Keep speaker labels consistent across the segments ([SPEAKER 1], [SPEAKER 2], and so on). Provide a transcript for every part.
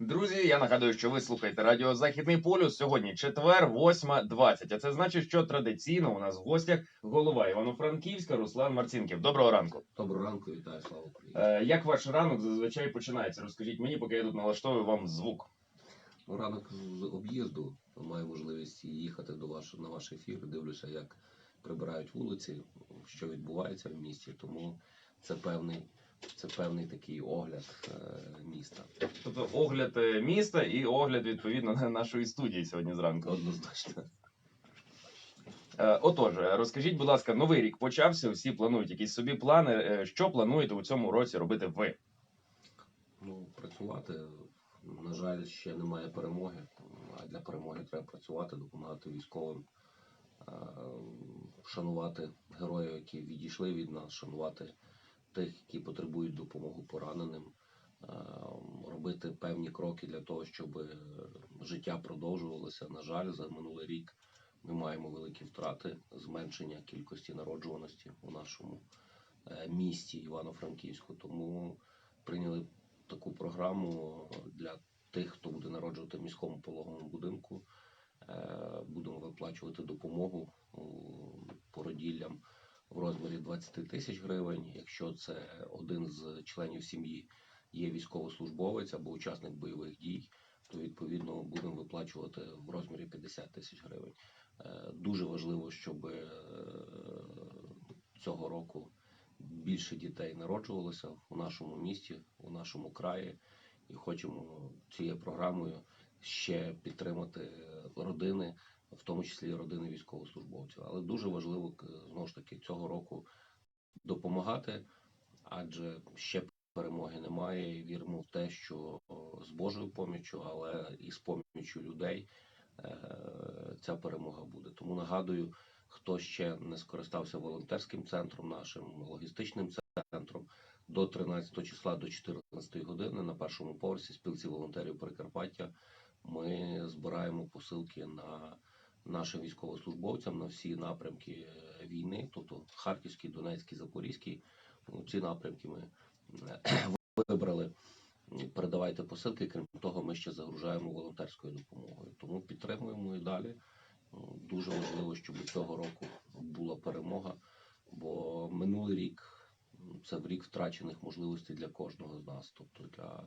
[SPEAKER 1] Друзі, я нагадую, що ви слухаєте Радіо Західний полюс. Сьогодні четвер, 8.20. А це значить, що традиційно у нас в гостях голова Івано-Франківська Руслан Марцінків. Доброго ранку.
[SPEAKER 2] Доброго ранку, вітаю, слава Україні.
[SPEAKER 1] Е, як ваш ранок зазвичай починається? Розкажіть мені, поки я тут налаштовую вам звук.
[SPEAKER 2] Ну, Ранок з об'їзду маю можливість їхати до ваш, на ваш ефір. Дивлюся, як прибирають вулиці, що відбувається в місті. Тому це певний, це певний такий огляд е, міста.
[SPEAKER 1] Тобто огляд е, міста і огляд відповідно на нашої студії сьогодні зранку.
[SPEAKER 2] Однозначно.
[SPEAKER 1] Е, Отож, розкажіть, будь ласка, новий рік почався. Всі планують якісь собі плани. Що плануєте у цьому році робити ви?
[SPEAKER 2] Ну, працювати, на жаль, ще немає перемоги. А для перемоги треба працювати, допомагати військовим, шанувати героїв, які відійшли від нас, шанувати тих, які потребують допомоги пораненим, е, робити певні кроки для того, щоб е, життя продовжувалося. На жаль, за минулий рік ми маємо великі втрати, зменшення кількості народжуваності у нашому е, місті Івано-Франківську. Тому прийняли таку програму для тих, хто буде народжувати в міському пологовому будинку. Е, Будемо виплачувати допомогу породіллям в розмірі 20 тисяч гривень. Якщо це один з членів сім'ї є військовослужбовець або учасник бойових дій, то відповідно будемо виплачувати в розмірі 50 тисяч гривень. Е, Дуже важливо, щоб е, цього року більше дітей народжувалося у нашому місті, у нашому краї, і хочемо цією програмою ще підтримати родини, в тому числі родини військовослужбовців. Але дуже важливо к- знову ж таки цього року допомагати, адже ще перемоги немає. І віримо в те, що з Божою поміччю, але і з поміччю людей е, ця перемога буде. Тому нагадую, хто ще не скористався волонтерським центром нашим, логістичним центром, до 13 числа до 14 години на першому поверсі спілці волонтерів Прикарпаття ми збираємо посилки на нашим військовослужбовцям на всі напрямки е, війни, тобто Харківський, Донецький, Запорізький. Ну, Ці напрямки ми е, вибрали. Передавайте посилки. Крім того, ми ще загружаємо волонтерською допомогою. Тому підтримуємо і далі. Ну, Дуже важливо, щоб цього року була перемога, бо минулий рік це в рік втрачених можливостей для кожного з нас, тобто для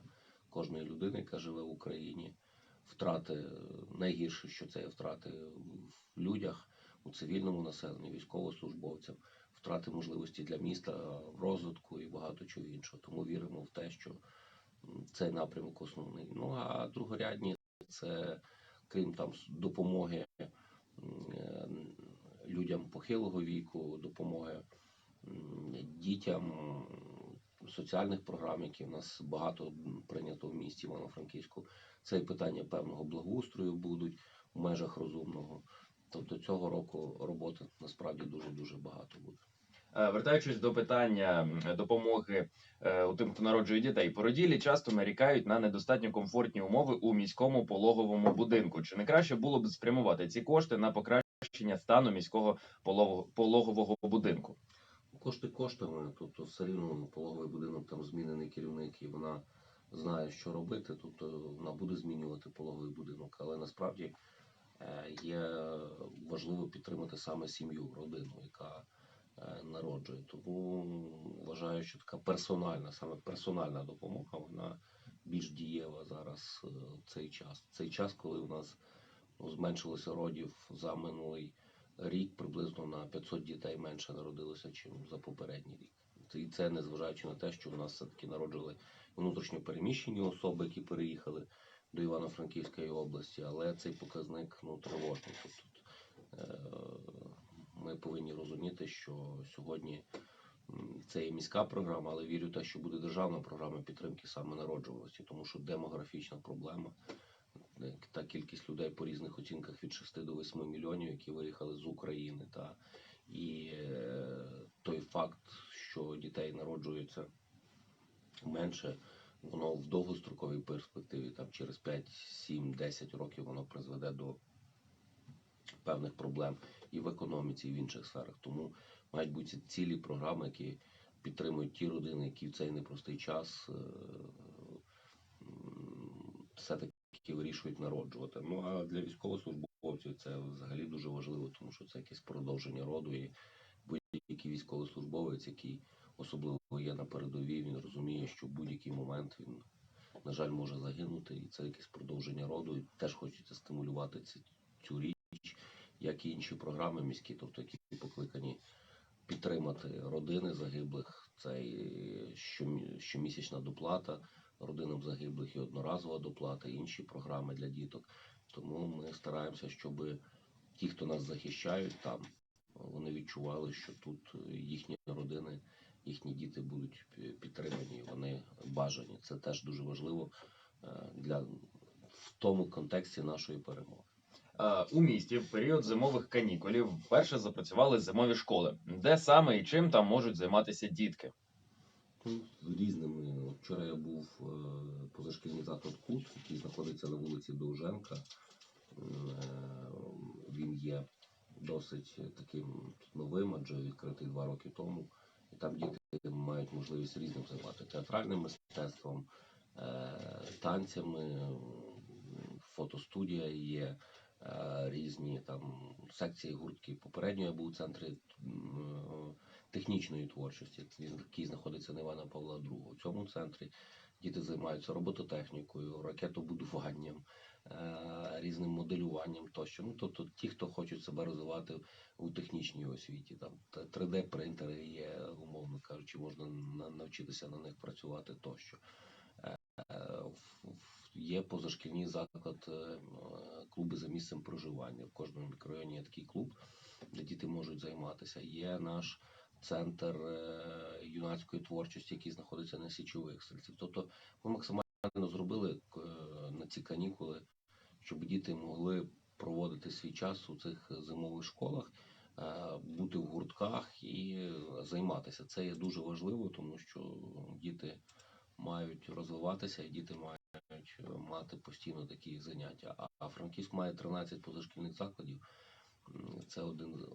[SPEAKER 2] кожної людини, яка живе в Україні. Втрати е, найгірше, що це є втрати в людях, у цивільному населенні, військовослужбовцям, втрати можливості для міста в розвитку і багато чого іншого. Тому віримо в те, що цей напрямок основний. Ну а другорядні це крім там допомоги е, людям похилого віку, допомоги дітям, соціальних програм, які в нас багато прийнято в місті Івано-Франківську. Це і питання певного благоустрою будуть в межах розумного. Тобто цього року роботи насправді дуже дуже багато буде.
[SPEAKER 1] Е, Вертаючись до питання допомоги е, у тим, хто народжує дітей, породілі часто нарікають на недостатньо комфортні умови у міському пологовому будинку. Чи не краще було б спрямувати ці кошти на покращення стану міського полого- пологового будинку?
[SPEAKER 2] Кошти коштами, тобто все рівно пологовий будинок там змінений керівник, і вона знає, що робити. Тобто вона буде змінювати пологовий будинок, але насправді е, є важливо підтримати саме сім'ю, родину, яка е, народжує. Тому вважаю, що така персональна, саме персональна допомога, вона більш дієва зараз е, в цей час. Цей час, коли у нас ну, зменшилося родів за минулий рік приблизно на 500 дітей менше народилося, ніж за попередній рік. І це незважаючи на те, що у нас все-таки народжували внутрішньо переміщені особи, які переїхали до Івано-Франківської області, але цей показник ну, тривожний. Тобто, ми повинні розуміти, що сьогодні це є міська програма, але вірю в те, що буде державна програма підтримки саме народжуваності, тому що демографічна проблема та кількість людей по різних оцінках від 6 до 8 мільйонів, які виїхали з України, та і е, той факт, що дітей народжується менше, воно в довгостроковій перспективі, там через 5, 7, 10 років воно призведе до певних проблем і в економіці, і в інших сферах. Тому мають бути цілі програми, які підтримують ті родини, які в цей непростий час е, все-таки вирішують народжувати. Ну а для військовослужбовців це взагалі дуже важливо, тому що це якесь продовження роду. І будь-який військовослужбовець, який особливо є на передовій, він розуміє, що в будь-який момент він, на жаль, може загинути, і це якесь продовження роду. І теж хочеться стимулювати цю річ, як і інші програми міські, тобто які покликані підтримати родини загиблих. Це щомісячна доплата родинам загиблих і одноразова доплата, і інші програми для діток. Тому ми стараємося, щоб ті, хто нас захищають там, вони відчували, що тут їхні родини, їхні діти будуть підтримані, вони бажані. Це теж дуже важливо е, для в тому контексті нашої перемоги.
[SPEAKER 1] Е, У місті в період зимових канікулів вперше запрацювали зимові школи. Де саме і чим там можуть займатися дітки?
[SPEAKER 2] Ну, різними. Вчора я був е, позашкільний заклад КУТ, який знаходиться на вулиці Довженка. Е, Він є досить таким новим, адже відкритий два роки тому. І там діти мають можливість різним займати театральним мистецтвом, е, танцями, фотостудія є, різні там секції гуртки. Попередньо я був у центрі технічної творчості, який знаходиться на Івана Павла II. У цьому центрі діти займаються робототехнікою, ракетобудуванням, е, різним моделюванням тощо. Ну, тобто ті, хто хочуть себе розвивати у технічній освіті, там 3D-принтери є, умовно кажучи, можна навчитися на них працювати тощо. Е, в- в- Є позашкільний заклад, е, клуби за місцем проживання. В кожному мікрорайоні є такий клуб, де діти можуть займатися. Є наш центр е, юнацької творчості, який знаходиться на січових стрільців. Тобто ми максимально зробили е, на ці канікули, щоб діти могли проводити свій час у цих зимових школах, е, бути в гуртках і займатися. Це є дуже важливо, тому що діти мають розвиватися, і діти мають мати постійно такі заняття. А- Франківськ має 13 позашкільних закладів. Це один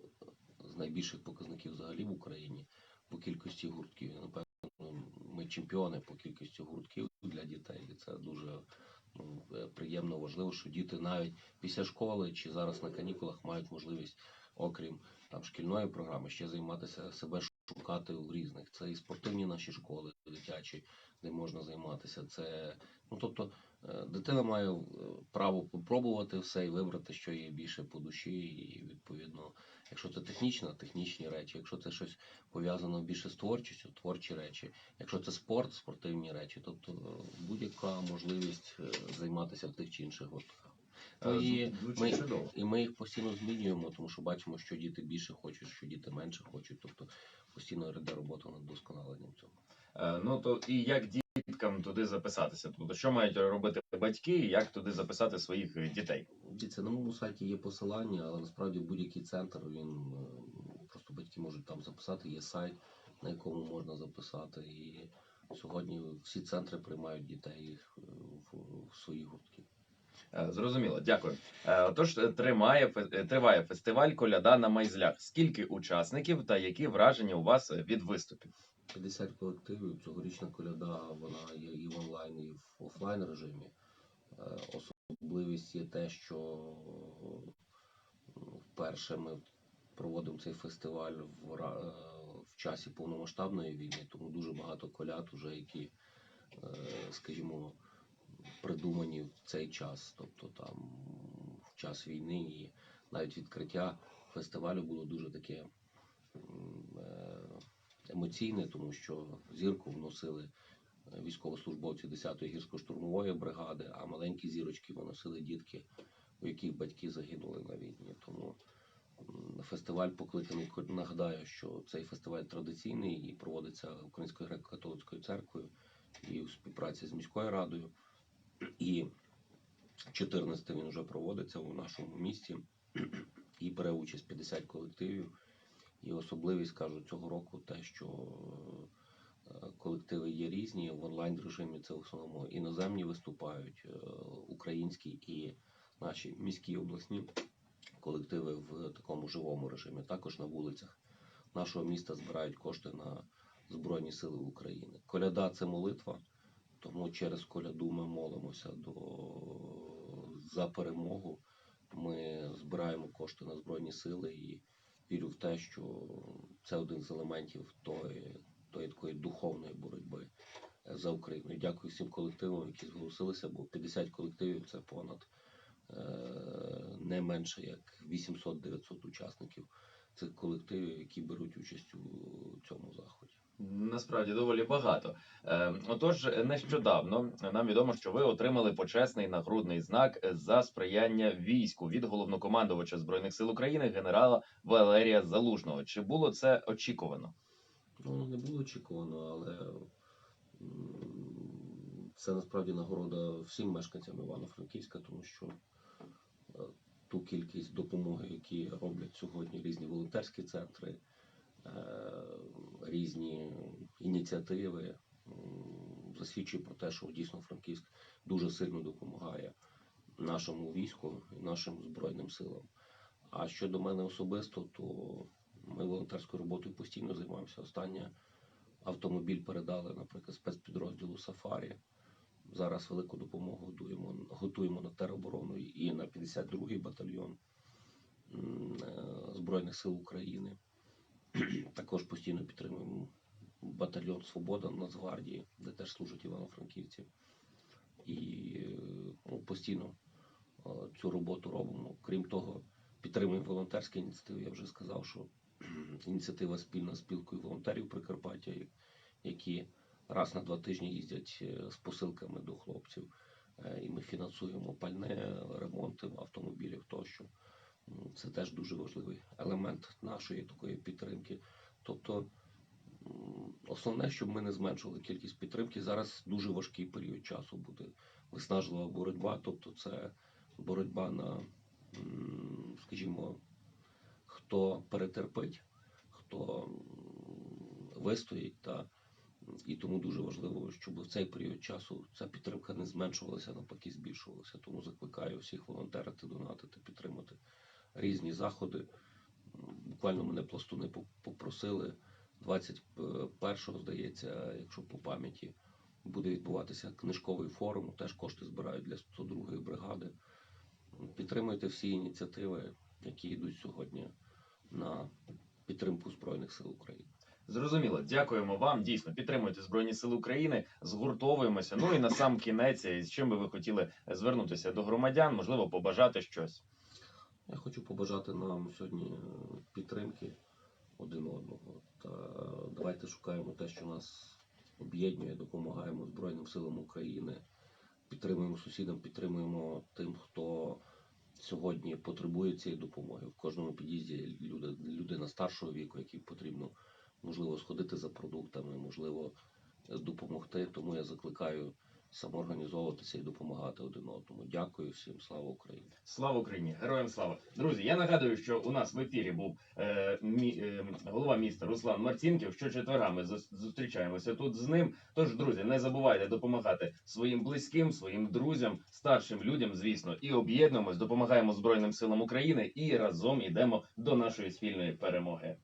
[SPEAKER 2] найбільших показників взагалі в Україні по кількості гуртків. Напевно, ми чемпіони по кількості гуртків для дітей. І це дуже ну, е, приємно важливо, що діти навіть після школи чи зараз на канікулах мають можливість, окрім там шкільної програми, ще займатися себе шукати в різних. Це і спортивні наші школи дитячі, де можна займатися. Це ну тобто е, дитина має е, право попробувати все і вибрати, що їй більше по душі, і відповідно, якщо це технічно, технічні речі, якщо це щось пов'язано більше з творчістю, творчі речі, якщо це спорт, спортивні речі, тобто е, будь-яка можливість займатися в тих чи інших гуртках. Ну,
[SPEAKER 1] Е,
[SPEAKER 2] і, ми, і ми їх постійно змінюємо, тому що бачимо, що діти більше хочуть, що діти менше хочуть. Тобто постійно йде робота над вдосконаленням цього.
[SPEAKER 1] Е, Ну то і як діткам туди записатися? Тобто, що мають робити батьки, і як туди записати своїх е, дітей?
[SPEAKER 2] Дивіться, на моєму сайті є посилання, але насправді будь-який центр він е, просто батьки можуть там записати. Є сайт, на якому можна записати. І сьогодні всі центри приймають дітей е, в, в свої гуртки.
[SPEAKER 1] Е, Зрозуміло, дякую. Отож, е, тримає е, триває фестиваль Коляда на майзлях. Скільки учасників та які враження у вас від виступів?
[SPEAKER 2] 50 колективів. Цьогорічна коляда вона є і в онлайн, і в офлайн режимі. Особливість є те, що вперше ми проводимо цей фестиваль в, в часі повномасштабної війни, тому дуже багато коляд, уже які, скажімо, придумані в цей час, тобто там в час війни і навіть відкриття фестивалю було дуже таке е, емоційне, тому що зірку вносили е, військовослужбовці 10-ї гірсько-штурмової бригади, а маленькі зірочки виносили дітки, у яких батьки загинули на війні. Тому фестиваль покликаний нагадаю, що цей фестиваль традиційний і проводиться Українською греко-католицькою церквою і у співпраці з міською радою. І 14 він вже проводиться у нашому місті і бере участь 50 колективів. І особливість кажу цього року те, що е, колективи є різні. В онлайн режимі це в основному іноземні виступають, е, українські і наші міські обласні колективи в такому живому режимі. Також на вулицях нашого міста збирають кошти на Збройні Сили України. Коляда це молитва, Тому через коляду ми молимося до... за перемогу. Ми збираємо кошти на Збройні Сили і вірю в те, що це один з елементів тої, тої такої духовної боротьби е, за Україну. І дякую всім колективам, які зголосилися, бо 50 колективів це понад е, не менше як 800-900 учасників цих колективів, які беруть участь у цьому заході.
[SPEAKER 1] Насправді доволі багато. Е, Отож, нещодавно нам відомо, що ви отримали почесний нагрудний знак за сприяння війську від головнокомандувача збройних сил України генерала Валерія Залужного. Чи було це очікувано?
[SPEAKER 2] Ну, не було очікувано, але це насправді нагорода всім мешканцям Івано-Франківська, тому що кількість допомоги, які роблять сьогодні різні волонтерські центри, е, різні ініціативи, засвідчує про те, що дійсно Франківськ дуже сильно допомагає нашому війську і нашим збройним силам. А щодо мене особисто, то ми волонтерською роботою постійно займаємося. Останнє автомобіль передали, наприклад, спецпідрозділу Сафарі. Зараз велику допомогу готуємо, готуємо на тероборону і на 52-й батальйон е, Збройних сил України. Також постійно підтримуємо батальйон Свобода Нацгвардії, де теж служать івано-франківці. І ну, постійно е, цю роботу робимо. Крім того, підтримуємо волонтерські ініціативи. Я вже сказав, що ініціатива спільна з спілкою волонтерів Прикарпаття, які раз на два тижні їздять е, з посилками до хлопців. Е, І ми фінансуємо пальне, ремонти автомобілів тощо. Це теж дуже важливий елемент нашої такої підтримки. Тобто, основне, щоб ми не зменшували кількість підтримки. Зараз дуже важкий період часу буде виснажлива боротьба. Тобто, це боротьба на, скажімо, хто перетерпить, хто вистоїть, та і тому дуже важливо, щоб в цей період часу ця підтримка не зменшувалася, навпаки, збільшувалася. Тому закликаю всіх волонтерити, донатити, підтримати різні заходи. Буквально мене пластуни попросили 21-го, здається, якщо по пам'яті, буде відбуватися книжковий форум. Теж кошти збирають для 102-ї бригади. Підтримуйте всі ініціативи, які йдуть сьогодні на підтримку Збройних сил України.
[SPEAKER 1] Зрозуміло, дякуємо вам. Дійсно, підтримуйте Збройні Сили України, згуртовуємося. Ну і на сам кінець, з чим би ви хотіли звернутися до громадян, можливо, побажати щось.
[SPEAKER 2] Я хочу побажати нам сьогодні е, підтримки один одного. Та давайте шукаємо те, що нас об'єднує, допомагаємо Збройним силам України, підтримуємо сусідам, підтримуємо тим, хто сьогодні потребує цієї допомоги. В кожному під'їзді люди, людина старшого віку, якій потрібно можливо сходити за продуктами, можливо допомогти. Тому я закликаю самоорганізовуватися і допомагати один одному. Дякую всім, слава Україні!
[SPEAKER 1] Слава Україні! Героям слава! Друзі, я нагадую, що у нас в ефірі був е, мі, е, голова міста Руслан Марцінків. Щочетверга ми зус- зустрічаємося тут з ним. Тож, друзі, не забувайте допомагати своїм близьким, своїм друзям, старшим людям, звісно, і об'єднуємось, допомагаємо Збройним силам України і разом ідемо до нашої спільної перемоги.